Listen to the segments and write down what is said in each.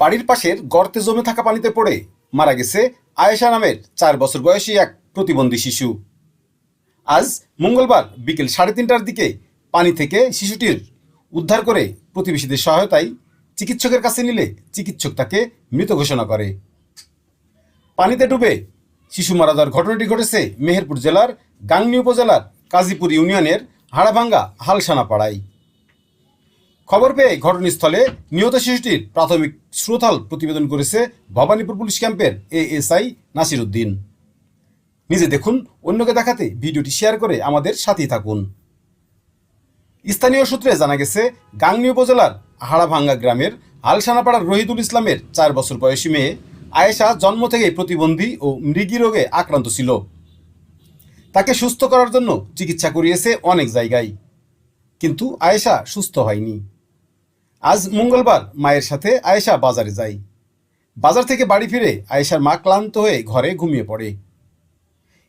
বাড়ির পাশের গর্তে জমে থাকা পানিতে পড়ে মারা গেছে আয়েশা নামের চার বছর বয়সী এক প্রতিবন্ধী শিশু। আজ মঙ্গলবার বিকেল সাড়ে তিনটার দিকে পানি থেকে শিশুটির উদ্ধার করে প্রতিবেশীদের সহায়তায় চিকিৎসকের কাছে নিলে চিকিৎসক তাকে মৃত ঘোষণা করে। পানিতে ডুবে শিশু মারা যাওয়ার ঘটনাটি ঘটেছে মেহেরপুর জেলার গাংনী উপজেলার কাজীপুর ইউনিয়নের হাড়াভাঙ্গা হালসানা পাড়ায় খবর পেয়ে ঘটনাস্থলে নিহত শিশুটির প্রাথমিক শ্রোতাল প্রতিবেদন করেছে ভবানীপুর পুলিশ ক্যাম্পের এএসআই নাসির উদ্দিন। নিজে দেখুন, অন্যকে দেখাতে ভিডিওটি শেয়ার করে আমাদের সাথেই থাকুন। স্থানীয় সূত্রে জানা গেছে, গাংনী উপজেলার হাড়াভাঙ্গা গ্রামের আলসানাপাড়ার রহিদুল ইসলামের চার বছর বয়সী মেয়ে আয়েশা জন্ম থেকেই প্রতিবন্ধী ও মৃগী রোগে আক্রান্ত ছিল। তাকে সুস্থ করার জন্য চিকিৎসা করিয়েছে অনেক জায়গায়। কিন্তু আয়েশা সুস্থ হয়নি। আজ মঙ্গলবার মায়ের সাথে আয়েশা বাজারে যায়। বাজার থেকে বাড়ি ফিরে আয়েশার মা ক্লান্ত হয়ে ঘরে ঘুমিয়ে পড়ে।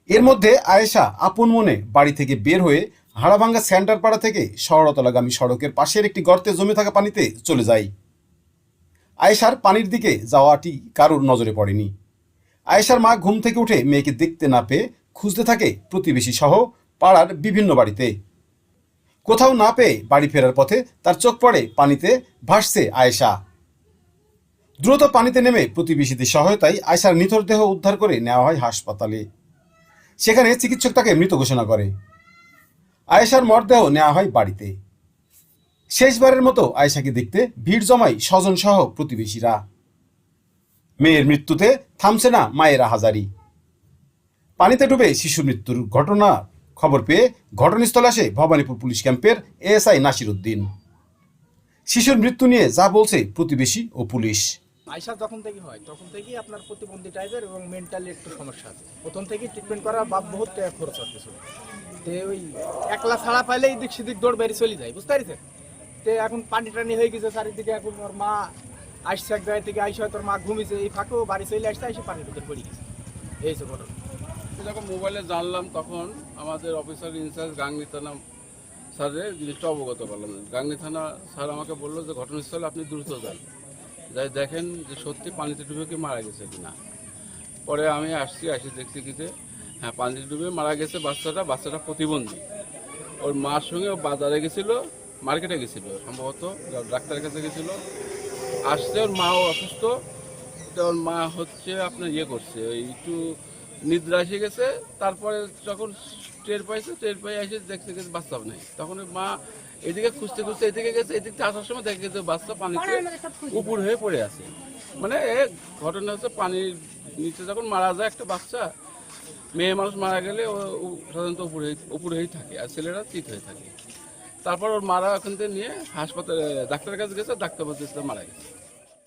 এর মধ্যে আয়েশা আপন মনে বাড়ি থেকে বের হয়ে হাড়াভাঙ্গা সেন্টার পাড়া থেকে শহরতলাগামী সড়কের পাশের একটি গর্তে জমে থাকা পানিতে চলে যায়। আয়েশার পানির দিকে যাওয়াটি কারোর নজরে পড়েনি। আয়েশার মা ঘুম থেকে উঠে মেয়েকে দেখতে না পেয়ে খুঁজতে থাকে প্রতিবেশী সহ পাড়ার বিভিন্ন বাড়িতে। কোথাও না পেয়ে বাড়ি ফেরার পথে তার চোখ পড়ে পানিতে ভাসছে আয়েশা। দ্রুত পানিতে নেমে প্রতিবেশীদের সহায়তায় আয়েশার নিথর দেহ উদ্ধার করে নেওয়া হয় হাসপাতালে। সেখানে চিকিৎসক তাকে মৃত ঘোষণা করে। আয়েশার মরদেহ নেওয়া হয় বাড়িতে। শেষবারের মতো আয়েশাকে দেখতে ভিড় জমায় স্বজন সহ প্রতিবেশীরা। মেয়ের মৃত্যুতে থামছে না মায়ের হাজারি। পানিতে ডুবে শিশু মৃত্যুর ঘটনা খবর পেয়ে ঘটনাস্থলে আসে ভবানীপুর পুলিশ ক্যাম্পের এএসআই নাসির উদ্দিন শিশুর মৃত্যু নিয়ে যা বলছে প্রতিবেশী ও পুলিশ। আইসা যখন থেকে হয়, তখন থেকেই আপনার প্রতিবন্ধী টাইপের এবং মেন্টালি একটু সমস্যা আছে। প্রথম থেকেই ট্রিটমেন্ট করা বা বহুত টাকা খরচ কিছু তে ওই একলা ছাড়া পাইলে এদিক সেদিক দৌড় বেরিয়ে চলে যায়, বুঝতে পারছেন? তে এখন পানি টানি হয়ে গেছে, চারিদিকে এখন ওর মা আসছে, এক জায়গা থেকে আইসা তোর মা ঘুমিয়েছে, এই ফাঁকেও বাড়ি চলে আসছে এসে পানির ভিতরে পড়ে গেছে। এই যে ঘটনা। যখন মোবাইলে জানলাম তখন আমাদের অফিসার ইনচার্জ গাংনি থানা স্যারের জিনিসটা অবগত করলাম গাংনি থানা স্যার আমাকে বলল যে, ঘটনাস্থলে আপনি দ্রুত যান। যাই দেখেন যে সত্যি পানিতে ডুবে কি মারা গেছে কিনা? পরে আমি আসছি, আসি দেখছি কি যে হ্যাঁ পানিতে ডুবে মারা গেছে বাচ্চাটা বাচ্চাটা প্রতিবন্ধী। ওর মার সঙ্গে বাজারে গেছিল, মার্কেটে গেছিল, সম্ভবত ডাক্তারের কাছে গেছিল। আসছে, ওর মাও অসুস্থ। ওর মা হচ্ছে আপনার ইয়ে করছে, ওই একটু নিদ্রা এসে গেছে তারপরে যখন টের পাইছে টের পাই এসে দেখতে গেছে বাচ্চা নেই। তখন মা এদিকে খুঁজতে খুঁজতে এদিকে গেছে এদিক থেকে আসার সময় দেখে গেছে বাচ্চা পানিতে উপর হয়ে পড়ে আছে। মানে এ ঘটনা হচ্ছে পানির নিচে যখন মারা যায় একটা বাচ্চা মেয়ে মানুষ মারা গেলে ও সাধারণত উপরে উপরেই থাকে আর ছেলেরা চিত হয়ে থাকে। তারপর ওর মারা ওখান থেকে নিয়ে হাসপাতালে ডাক্তারের কাছে গেছে ডাক্তার বলতে মারা গেছে।